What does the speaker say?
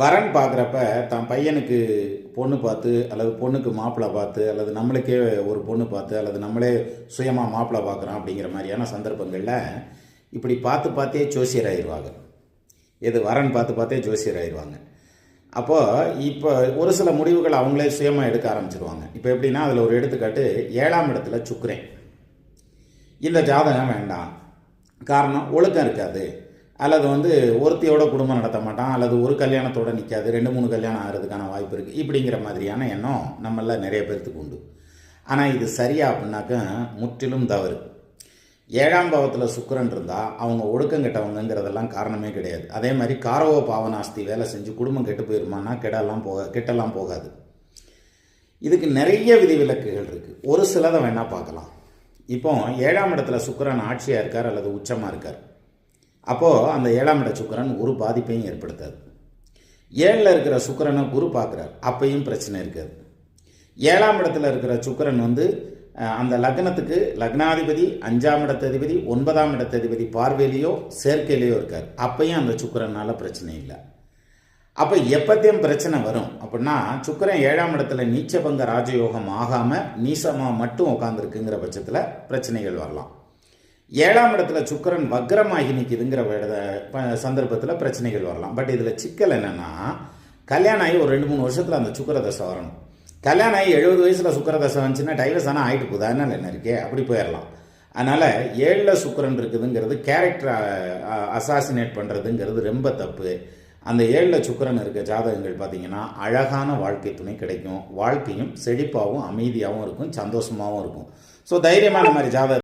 வரன் பார்க்குறப்ப தான் பையனுக்கு பொண்ணு பார்த்து அல்லது பொண்ணுக்கு மாப்பிள்ளை பார்த்து அல்லது நம்மளுக்கே ஒரு பொண்ணு பார்த்து அல்லது நம்மளே சுயமாக மாப்பிள்ளை பார்க்குறோம் அப்படிங்கிற மாதிரியான சந்தர்ப்பங்களில் இப்படி பார்த்து பார்த்தே ஜோசியர் ஆயிடுவாங்க. எது வரன் பார்த்து பார்த்தே ஜோசியர் ஆயிடுவாங்க. அப்போது இப்போ ஒரு சில முடிவுகள் அவங்களே சுயமாக எடுக்க ஆரம்பிச்சிருவாங்க. இப்போ எப்படின்னா அதில் ஒரு எடுத்துக்காட்டு ஏழாம் இடத்துல சுக்குரேன். இந்த ஜாதகம் வேண்டாம். காரணம் ஒழுக்கம் இருக்காது. அல்லது வந்து ஒருத்தியோட குடும்பம் நடத்த மாட்டான் அல்லது ஒரு கல்யாணத்தோட நிற்காது ரெண்டு மூணு கல்யாணம் ஆகிறதுக்கான வாய்ப்பு இருக்குது இப்படிங்கிற மாதிரியான எண்ணம் நம்மள நிறைய பேர்த்துக்கு உண்டு. ஆனால் இது சரியா அப்படின்னாக்க முற்றிலும் தவறு. ஏழாம் பாவத்தில் சுக்கரன் இருந்தால் அவங்க ஒழுக்கம் கெட்டவங்கிறதெல்லாம் காரணமே கிடையாது. அதே மாதிரி காரவோ பாவனாஸ்தி வேலை செஞ்சு குடும்பம் கெட்டு போயிருமானா கெடலாம் போக கெட்டெல்லாம் போகாது. இதுக்கு நிறைய விதிவிலக்குகள் இருக்குது ஒரு சிலதை வேணால் பார்க்கலாம். இப்போ ஏழாம் இடத்துல சுக்கரன் ஆட்சியாக இருக்கார் அல்லது உச்சமாக இருக்கார். அப்போது அந்த ஏழாம் இட சுக்கிரன் ஒரு பாதிப்பையும் ஏற்படுத்தாது ஏழில் இருக்கிற சுக்கிரனை குரு பார்க்குறார். அப்பையும் பிரச்சனை இருக்காது. ஏழாம் இடத்துல இருக்கிற சுக்கிரன் வந்து அந்த லக்னத்துக்கு லக்னாதிபதி அஞ்சாம் இடத்ததிபதி ஒன்பதாம் இடத்ததிபதி பார்வையிலையோ சேர்க்கையிலையோ இருக்கார். அப்பையும் அந்த சுக்கரனால் பிரச்சனை இல்லை. அப்போ எப்பத்தையும் பிரச்சனை வரும் அப்படின்னா சுக்கிரன் ஏழாம் இடத்துல நீச்சபங்க ராஜயோகம் ஆகாமல் நீசமாக மட்டும் உட்காந்துருக்குங்கிற பட்சத்தில் பிரச்சனைகள் வரலாம். ஏழாம் இடத்துல சுக்கிரன் வக்ரமாகி நிற்கிதுங்கிற சந்தர்ப்பத்தில் பிரச்சனைகள் வரலாம். பட் இதில் சிக்கல் என்னென்னா கல்யாணம் ஆகி ஒரு ரெண்டு மூணு வருஷத்தில் அந்த சுக்கிர தசை வரணும். கல்யாணம் ஆகி எழுபது வயசில் சுக்கர தசை வந்துச்சுன்னா டைவர்ஸ் ஆனால் ஆகிட்டு போகுது. அதனால என்ன இருக்கே? அப்படி போயிடலாம் அதனால் ஏழில் சுக்கரன் இருக்குதுங்கிறது கேரக்டர் அசாசினேட் பண்ணுறதுங்கிறது ரொம்ப தப்பு. அந்த ஏழில் சுக்கிரன் இருக்க ஜாதகங்கள் பார்த்தீங்கன்னா அழகான வாழ்க்கை துணை கிடைக்கும். வாழ்க்கையும் செழிப்பாகவும் அமைதியாகவும் இருக்கும் சந்தோஷமாகவும் இருக்கும். ஸோ தைரியமான மாதிரி ஜாதகம்